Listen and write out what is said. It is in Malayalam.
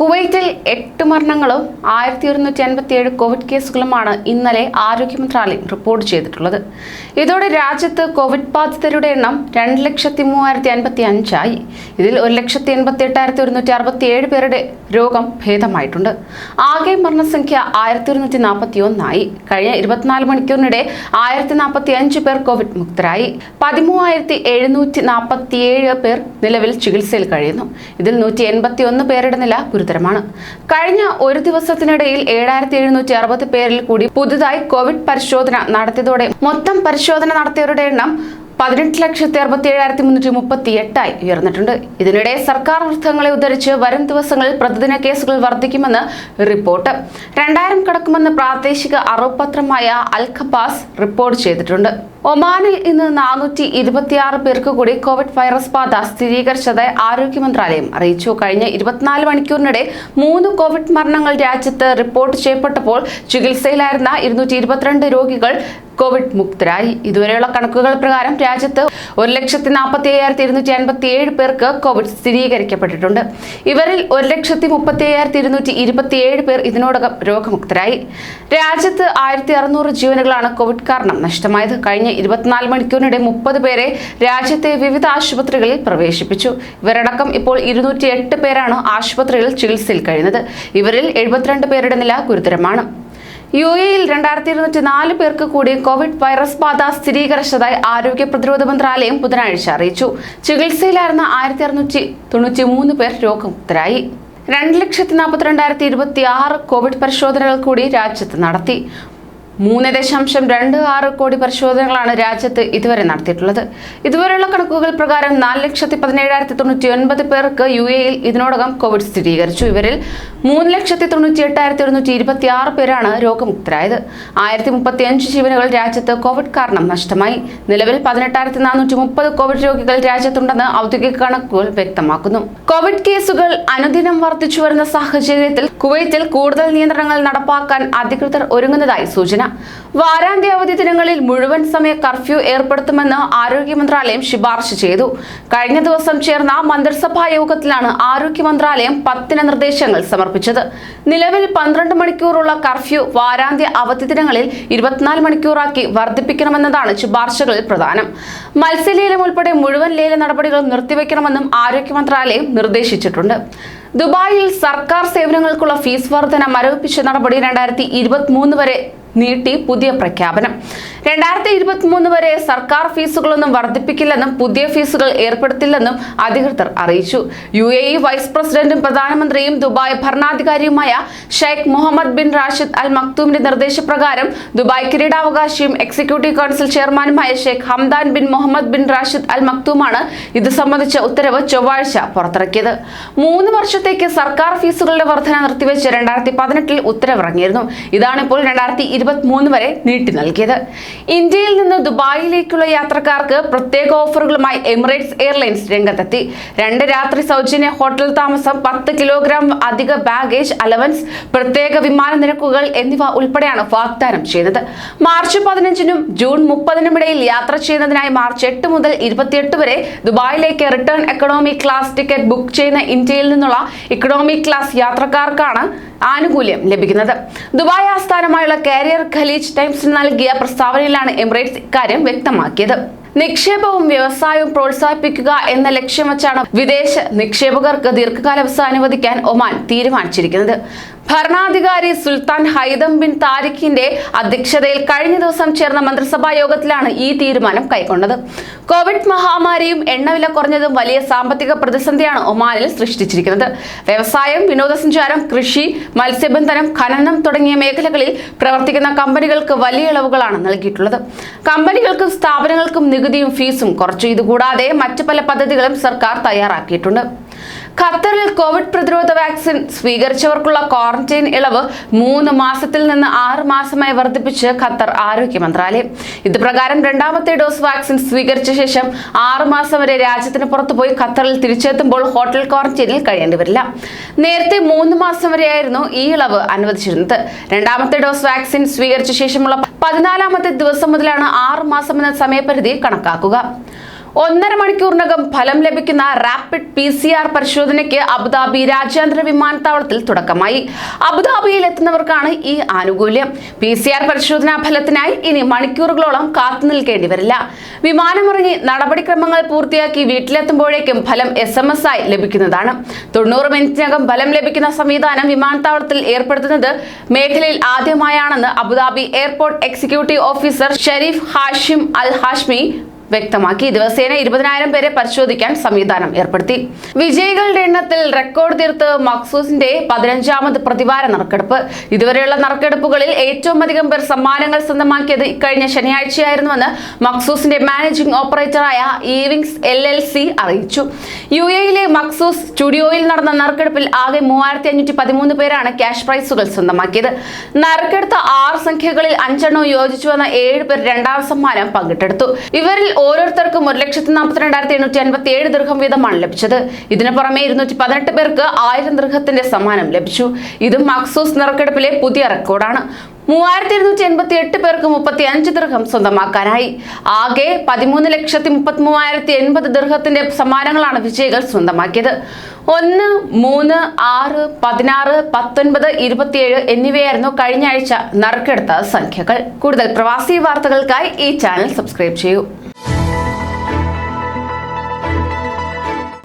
കുവൈറ്റിൽ എട്ട് മരണങ്ങളും ആയിരത്തി ഒരുന്നൂറ്റി അൻപത്തി ഏഴ് കോവിഡ് കേസുകളുമാണ് ഇന്നലെ ആരോഗ്യ മന്ത്രാലയം റിപ്പോർട്ട് ചെയ്തിട്ടുള്ളത്. ഇതോടെ രാജ്യത്ത് കോവിഡ് ബാധിതരുടെ എണ്ണം രണ്ട് ലക്ഷത്തി മൂവായിരത്തി അൻപത്തി അഞ്ചായി. ഇതിൽ ഒരു ലക്ഷത്തി എൺപത്തി എട്ടായിരത്തി ഒരുന്നൂറ്റി അറുപത്തി ഏഴ് പേരുടെ രോഗം ഭേദമായിട്ടുണ്ട്. ആകെ മരണസംഖ്യ ആയിരത്തി ഒരുന്നൂറ്റി നാൽപ്പത്തി ഒന്നായി കഴിഞ്ഞ ഇരുപത്തിനാല് മണിക്കൂറിനിടെ ആയിരത്തി നാൽപ്പത്തി അഞ്ച് പേർ കോവിഡ് മുക്തരായി. പതിമൂവായിരത്തി എഴുന്നൂറ്റി നാൽപ്പത്തി ഏഴ് പേർ നിലവിൽ ചികിത്സയിൽ കഴിയുന്നു. ഇതിൽ നൂറ്റി എൺപത്തി ഒന്ന് പേരുടെ നില ഗുരുതരമാണ്. കഴിഞ്ഞ ഒരു ദിവസത്തിനിടയിൽ ഏഴായിരത്തി എഴുന്നൂറ്റി അറുപത് പേരിൽ കൂടി പുതുതായി കോവിഡ് പരിശോധന നടത്തിയതോടെ മൊത്തം പരിശോധന നടത്തിയവരുടെ എണ്ണം പതിനെട്ട് ലക്ഷത്തി അറുപത്തി ഏഴായിരത്തി മുന്നൂറ്റി മുപ്പത്തി എട്ടായി ഉയർന്നിട്ടുണ്ട്. ഇതിനിടെ സർക്കാർ വൃത്തങ്ങളെ ഉദ്ധരിച്ച് വരും ദിവസങ്ങളിൽ പ്രതിദിന കേസുകൾ വർദ്ധിക്കുമെന്ന് റിപ്പോർട്ട്. രണ്ടായിരം കടക്കുമെന്ന് പ്രാദേശിക അറുപത്രമായ അൽ ഖബാസ് റിപ്പോർട്ട് ചെയ്തിട്ടുണ്ട്. ഒമാനിൽ ഇന്ന് നാനൂറ്റി ഇരുപത്തിയാറ് പേർക്ക് കൂടി കോവിഡ് വൈറസ് ബാധ സ്ഥിരീകരിച്ചതായി ആരോഗ്യ മന്ത്രാലയം അറിയിച്ചു. കഴിഞ്ഞ ഇരുപത്തിനാല് മണിക്കൂറിനിടെ മൂന്ന് കോവിഡ് മരണങ്ങൾ രാജ്യത്ത് റിപ്പോർട്ട് ചെയ്യപ്പെട്ടപ്പോൾ ചികിത്സയിലായിരുന്ന ഇരുന്നൂറ്റി രോഗികൾ കോവിഡ് മുക്തരായി. ഇതുവരെയുള്ള കണക്കുകൾ പ്രകാരം രാജ്യത്ത് ഒരു ലക്ഷത്തി നാൽപ്പത്തി അയ്യായിരത്തി ഇരുന്നൂറ്റി അൻപത്തി ഏഴ് പേർക്ക് കോവിഡ് സ്ഥിരീകരിക്കപ്പെട്ടിട്ടുണ്ട്. ഇവരിൽ ഒരു ലക്ഷത്തി മുപ്പത്തി അയ്യായിരത്തി ഇരുന്നൂറ്റി ഇരുപത്തി ഏഴ് പേർ ഇതിനോടകം രോഗമുക്തരായി. രാജ്യത്ത് ആയിരത്തി അറുന്നൂറ് ജീവനുകളാണ് കോവിഡ് കാരണം നഷ്ടമായത്. കഴിഞ്ഞ ഇരുപത്തിനാല് മണിക്കൂറിനിടെ മുപ്പത് പേരെ രാജ്യത്തെ വിവിധ ആശുപത്രികളിൽ പ്രവേശിപ്പിച്ചു. ഇവരടക്കം ഇപ്പോൾ ഇരുന്നൂറ്റി പേരാണ് ആശുപത്രികളിൽ ചികിത്സയിൽ കഴിയുന്നത്. ഇവരിൽ എഴുപത്തിരണ്ട് പേരുടെ നില ഗുരുതരമാണ്. യു എയിൽ രണ്ടായിരത്തി ഇരുന്നൂറ്റി നാല് പേർക്ക് കൂടി കോവിഡ് വൈറസ് ബാധ സ്ഥിരീകരിച്ചതായി ആരോഗ്യ പ്രതിരോധ മന്ത്രാലയം ബുധനാഴ്ച അറിയിച്ചു. ചികിത്സയിലായിരുന്ന ആയിരത്തി അറുന്നൂറ്റി തൊണ്ണൂറ്റി മൂന്ന് പേർ രോഗമുക്തരായി. രണ്ട് ലക്ഷത്തി നാൽപ്പത്തിരണ്ടായിരത്തി ഇരുപത്തി ആറ് കോവിഡ് പരിശോധനകൾ കൂടി രാജ്യത്ത് നടത്തി. മൂന്ന് ദശാംശം രണ്ട് ആറ് കോടി പരിശോധനകളാണ് രാജ്യത്ത് ഇതുവരെ നടത്തിയിട്ടുള്ളത്. ഇതുവരെയുള്ള കണക്കുകൾ പ്രകാരം നാല് ലക്ഷത്തി പതിനേഴായിരത്തി തൊണ്ണൂറ്റി ഒൻപത് പേർക്ക് യു എയിൽ ഇതിനോടകം കോവിഡ് സ്ഥിരീകരിച്ചു. ഇവരിൽ മൂന്ന് ലക്ഷത്തി തൊണ്ണൂറ്റി എട്ടായിരത്തി ഒരുന്നൂറ്റി ഇരുപത്തി ആറ് പേരാണ് രോഗമുക്തരായത്. ആയിരത്തി മുപ്പത്തി അഞ്ച് ജീവനുകൾ രാജ്യത്ത് കോവിഡ് കാരണം നഷ്ടമായി. നിലവിൽ പതിനെട്ടായിരത്തി നാനൂറ്റി മുപ്പത് കോവിഡ് രോഗികൾ രാജ്യത്തുണ്ടെന്ന് ഔദ്യോഗിക കണക്കുകൾ വ്യക്തമാക്കുന്നു. കോവിഡ് കേസുകൾ അനുദിനം വർദ്ധിച്ചു വരുന്ന സാഹചര്യത്തിൽ കുവൈത്തിൽ കൂടുതൽ നിയന്ത്രണങ്ങൾ നടപ്പാക്കാൻ അധികൃതർ ഒരുങ്ങുന്നതായി സൂചന. വാരാന്ത്യ അവധി ദിനങ്ങളിൽ മുഴുവൻ സമയ കർഫ്യൂ ഏർപ്പെടുത്തുമെന്ന് ആരോഗ്യ മന്ത്രാലയം ശുപാർശ ചെയ്തു. കഴിഞ്ഞ ദിവസം ചേർന്ന മന്ത്രിസഭാ യോഗത്തിലാണ് ആരോഗ്യ മന്ത്രാലയം പത്തിന് നിർദ്ദേശങ്ങൾ സമർപ്പിച്ചത്. നിലവിൽ പന്ത്രണ്ട് മണിക്കൂറുള്ള കർഫ്യൂ വാരാന്ത്യ അവധി ദിനങ്ങളിൽ ഇരുപത്തിനാല് മണിക്കൂറാക്കി വർദ്ധിപ്പിക്കണമെന്നതാണ് ശുപാർശകളിൽ പ്രധാനം. മത്സ്യലേലം ഉൾപ്പെടെ മുഴുവൻ ലേല നടപടികളും നിർത്തിവെക്കണമെന്നും ആരോഗ്യ മന്ത്രാലയം നിർദ്ദേശിച്ചിട്ടുണ്ട്. ദുബായിൽ സർക്കാർ സേവനങ്ങൾക്കുള്ള ഫീസ് വർധന മരവിപ്പിച്ച നടപടി രണ്ടായിരത്തി ഇരുപത്തിമൂന്ന് വരെ നീട്ടി പുതിയ പ്രഖ്യാപനം. രണ്ടായിരത്തി ഇരുപത്തിമൂന്ന് വരെ സർക്കാർ ഫീസുകളൊന്നും വർദ്ധിപ്പിക്കില്ലെന്നും പുതിയ ഫീസുകൾ ഏർപ്പെടുത്തില്ലെന്നും അധികൃതർ അറിയിച്ചു. യു എ ഇ വൈസ് പ്രസിഡന്റും പ്രധാനമന്ത്രിയും Dubai ഭരണാധികാരിയുമായ Sheikh Mohammed bin Rashid Al മക്തൂമിന്റെ നിർദ്ദേശപ്രകാരം ദുബായ് കിരീടാവകാശിയും എക്സിക്യൂട്ടീവ് കൗൺസിൽ ചെയർമാനുമായ Sheikh Hamdan bin Mohammed bin Rashid Al മക്തൂമാണ് ഇത് സംബന്ധിച്ച ഉത്തരവ് ചൊവ്വാഴ്ച പുറത്തിറക്കിയത്. മൂന്ന് വർഷത്തേക്ക് സർക്കാർ ഫീസുകളുടെ വർധന നിർത്തിവെച്ച് രണ്ടായിരത്തി പതിനെട്ടിൽ ഉത്തരവിറങ്ങിയിരുന്നു. ഇതാണിപ്പോൾ രണ്ടായിരത്തി ഇരുപത്തി മൂന്ന് വരെ നീട്ടി നൽകിയത്. ഇന്ത്യയിൽ നിന്ന് ദുബായിലേക്കുള്ള യാത്രക്കാർക്ക് പ്രത്യേക ഓഫറുകളുമായി എമിറേറ്റ്സ് എയർലൈൻസ് രംഗത്തെത്തി. രണ്ട് രാത്രി സൗജന്യ ഹോട്ടൽ താമസം പത്ത് കിലോഗ്രാം അധിക ബാഗേജ് അലവൻസ് പ്രത്യേക വിമാന നിരക്കുകൾ എന്നിവ ഉൾപ്പെടെയാണ് വാഗ്ദാനം ചെയ്തത്. മാർച്ച് പതിനഞ്ചിനും ജൂൺ മുപ്പതിനും ഇടയിൽ യാത്ര ചെയ്യുന്നതിനായി മാർച്ച് എട്ട് മുതൽ ഇരുപത്തിയെട്ട് വരെ ദുബായിലേക്ക് return economy class ticket book ചെയ്യുന്ന ഇന്ത്യയിൽ നിന്നുള്ള ഇക്കണോമി ക്ലാസ് യാത്രക്കാർക്കാണ് ആനുകൂല്യം ലഭിക്കുന്നത്. ദുബായ് ആസ്ഥാനമായുള്ള കാരിയർ ഖലീജ് ടൈംസിന് നൽകിയ പ്രസ്താവനയിലാണ് എമിറേറ്റ്സ് ഇക്കാര്യം വ്യക്തമാക്കിയത്. നിക്ഷേപവും വ്യവസായവും പ്രോത്സാഹിപ്പിക്കുക എന്ന ലക്ഷ്യം വെച്ചാണ് വിദേശ നിക്ഷേപകർക്ക് ദീർഘകാല അനുവദിക്കാൻ ഒമാൻ തീരുമാനിച്ചിരിക്കുന്നത്. ഭരണാധികാരി സുൽത്താൻ ഹൈദം ബിൻ താരിഖിന്റെ അധ്യക്ഷതയിൽ കഴിഞ്ഞ ദിവസം ചേർന്ന മന്ത്രിസഭാ യോഗത്തിലാണ് ഈ തീരുമാനം കൈക്കൊണ്ടത്. കോവിഡ് മഹാമാരിയും എണ്ണവില കുറഞ്ഞതും വലിയ സാമ്പത്തിക പ്രതിസന്ധിയാണ് ഒമാനിൽ സൃഷ്ടിച്ചിരിക്കുന്നത്. വ്യവസായം വിനോദസഞ്ചാരം കൃഷി മത്സ്യബന്ധനം ഖനനം തുടങ്ങിയ മേഖലകളിൽ പ്രവർത്തിക്കുന്ന കമ്പനികൾക്ക് വലിയ ഇളവുകളാണ് നൽകിയിട്ടുള്ളത്. കമ്പനികൾക്കും സ്ഥാപനങ്ങൾക്കും നികുതിയും ഫീസും കുറച്ചു. ഇതുകൂടാതെ മറ്റു പല പദ്ധതികളും സർക്കാർ തയ്യാറാക്കിയിട്ടുണ്ട്. ഖത്തറിൽ കോവിഡ് പ്രതിരോധ വാക്സിൻ സ്വീകരിച്ചവർക്കുള്ള ക്വാറന്റൈൻ ഇളവ് മൂന്ന് മാസത്തിൽ നിന്ന് ആറ് മാസമായി വർദ്ധിപ്പിച്ച് ഖത്തർ ആരോഗ്യ മന്ത്രാലയം. ഇത് പ്രകാരം രണ്ടാമത്തെ ഡോസ് വാക്സിൻ സ്വീകരിച്ച ശേഷം ആറ് മാസം വരെ രാജ്യത്തിന് പുറത്തുപോയി ഖത്തറിൽ തിരിച്ചെത്തുമ്പോൾ ഹോട്ടൽ ക്വാറന്റൈനിൽ കഴിയേണ്ടി വരില്ല. നേരത്തെ മൂന്ന് മാസം വരെയായിരുന്നു ഈ ഇളവ് അനുവദിച്ചിരുന്നത്. രണ്ടാമത്തെ ഡോസ് വാക്സിൻ സ്വീകരിച്ച ശേഷമുള്ള പതിനാലാമത്തെ ദിവസം മുതലാണ് ആറ് മാസം എന്ന സമയപരിധി കണക്കാക്കുക. ഒന്നര മണിക്കൂറിനകം ഫലം ലഭിക്കുന്ന റാപ്പിഡ് പി സി ആർ പരിശോധനയ്ക്ക് അബുദാബി രാജ്യാന്തര വിമാനത്താവളത്തിൽ തുടക്കമായി. അബുദാബിയിൽ എത്തുന്നവർക്കാണ് ഈ ആനുകൂല്യം. പി സി ആർ പരിശോധനാ ഫലത്തിനായി ഇനി മണിക്കൂറുകളോളം കാത്തു നിൽക്കേണ്ടി വരില്ല. വിമാനമിറങ്ങി നടപടിക്രമങ്ങൾ പൂർത്തിയാക്കി വീട്ടിലെത്തുമ്പോഴേക്കും ഫലം എസ് എം എസ് ആയി ലഭിക്കുന്നതാണ്. തൊണ്ണൂറ് മിനിറ്റിനകം ഫലം ലഭിക്കുന്ന സംവിധാനം വിമാനത്താവളത്തിൽ ഏർപ്പെടുത്തുന്നത് മേഖലയിൽ ആദ്യമായാണെന്ന് Abu Dhabi airport executive officer Sharif Hashim Al Hashmi വ്യക്തമാക്കി. ദിവസേന ഇരുപതിനായിരം പേരെ പരിശോധിക്കാൻ സംവിധാനം ഏർപ്പെടുത്തി. വിജയികളുടെ എണ്ണത്തിൽ റെക്കോർഡ് തീർത്ത് മക്സൂസിന്റെ പതിനഞ്ചാമത് പ്രതിവാര നറുക്കെടുപ്പ്. ഇതുവരെയുള്ള നറുക്കെടുപ്പുകളിൽ ഏറ്റവും അധികം പേർ സമ്മാനങ്ങൾ സ്വന്തമാക്കിയത് ഇക്കഴിഞ്ഞ ശനിയാഴ്ചയായിരുന്നുവെന്ന് മക്സൂസിന്റെ മാനേജിംഗ് ഓപ്പറേറ്ററായ ഈവിങ്സ് എൽ എൽ സി അറിയിച്ചു. യു എയിലെ മക്സൂസ് സ്റ്റുഡിയോയിൽ നടന്ന നറുക്കെടുപ്പിൽ ആകെ മൂവായിരത്തി അഞ്ഞൂറ്റി പതിമൂന്ന് പേരാണ് ക്യാഷ് പ്രൈസുകൾ സ്വന്തമാക്കിയത്. നറുക്കെടുത്ത ആറ് സംഖ്യകളിൽ അഞ്ചെണ്ണവും യോജിച്ചുവെന്ന ഏഴ് പേർ രണ്ടാം സമ്മാനം പങ്കിട്ടെടുത്തു. ഇവരിൽ ഓരോരുത്തർക്കും ഒരു ലക്ഷത്തി നാൽപ്പത്തി രണ്ടായിരത്തി എണ്ണൂറ്റി അൻപത്തി ഏഴ് ദീർഘം വീതമാണ് ലഭിച്ചത്. ഇതിന് പുറമെ ഇരുന്നൂറ്റി പതിനെട്ട് പേർക്ക് ആയിരം ദീർഘത്തിന്റെ സമ്മാനം ലഭിച്ചു. ഇത് മക്സൂസ് നിറക്കെടുപ്പിലെ പുതിയ റെക്കോർഡാണ്. മൂവായിരത്തി ഇരുന്നൂറ്റി എൺപത്തി എട്ട് പേർക്ക് മുപ്പത്തി അഞ്ച് ദീർഘം സ്വന്തമാക്കാനായി. ആകെ പതിമൂന്ന് ലക്ഷത്തി മുപ്പത്തി മൂവായിരത്തി എൺപത് ദീർഘത്തിന്റെ സമ്മാനങ്ങളാണ് വിജയികൾ സ്വന്തമാക്കിയത്. ഒന്ന് മൂന്ന് ആറ് പതിനാറ് പത്തൊൻപത് ഇരുപത്തിയേഴ് എന്നിവയായിരുന്നു കഴിഞ്ഞ ആഴ്ച നറുക്കെടുത്ത സംഖ്യകൾ. കൂടുതൽ പ്രവാസി വാർത്തകൾക്കായി ഈ ചാനൽ സബ്സ്ക്രൈബ് ചെയ്യൂ.